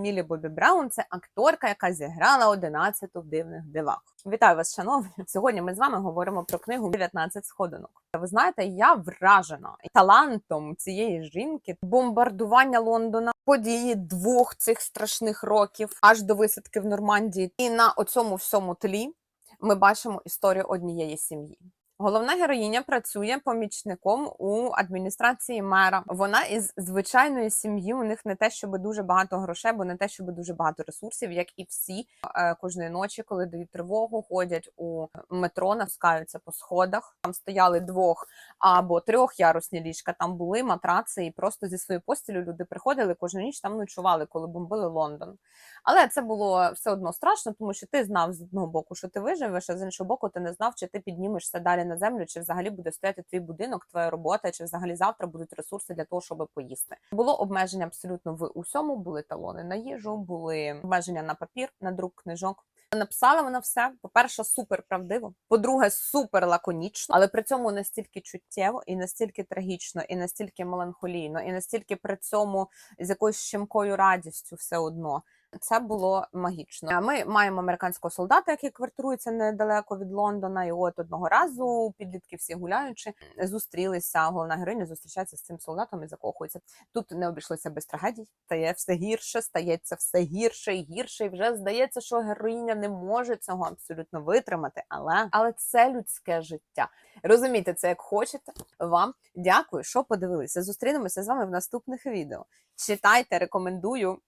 Мілі Бобі Браун це акторка, яка зіграла 11 в дивних дивах. Вітаю вас, шановні. Сьогодні ми з вами говоримо про книгу «19 сходинок. Ви знаєте, я вражена талантом цієї жінки, бомбардування Лондона, події двох цих страшних років аж до висадки в Нормандії. І на оцьому всьому тлі ми бачимо історію однієї сім'ї. Головна героїня працює помічником у адміністрації мера. Вона із звичайної сім'ї. У них не те, щоб дуже багато грошей, бо не те, щоб дуже багато ресурсів, як і всі Е, кожної ночі, коли дають тривогу, ходять у метро, наскаються по сходах. Там стояли двох або трьохярусні ліжка. Там були матраци, і просто зі своєю постілю люди приходили кожну ніч там ночували, коли бомбили Лондон. Але це було все одно страшно, тому що ти знав з одного боку, що ти виживеш, а з іншого боку, ти не знав, чи ти піднімешся далі на землю, чи взагалі буде стояти твій будинок, твоя робота, чи взагалі завтра будуть ресурси для того, щоб поїсти. Було обмеження абсолютно в усьому. Були талони на їжу, були обмеження на папір, на друк книжок. Написала вона все. По-перше, супер правдиво. По-друге, супер лаконічно, але при цьому настільки чуттєво, і настільки трагічно, і настільки меланхолійно, і настільки при цьому з якоюсь щемкою радістю все одно. Це було магічно. Ми маємо американського солдата, який квартирується недалеко від Лондона. І от одного разу підлітки всі гуляючи зустрілися. Головна героїня зустрічається з цим солдатом і закохується. Тут не обійшлося без трагедій. Стає все гірше, стається все гірше і гірше. І вже здається, що героїня не може цього абсолютно витримати. Але але це людське життя. Розумійте це як хочете. Вам дякую, що подивилися. Зустрінемося з вами в наступних відео. Читайте, рекомендую.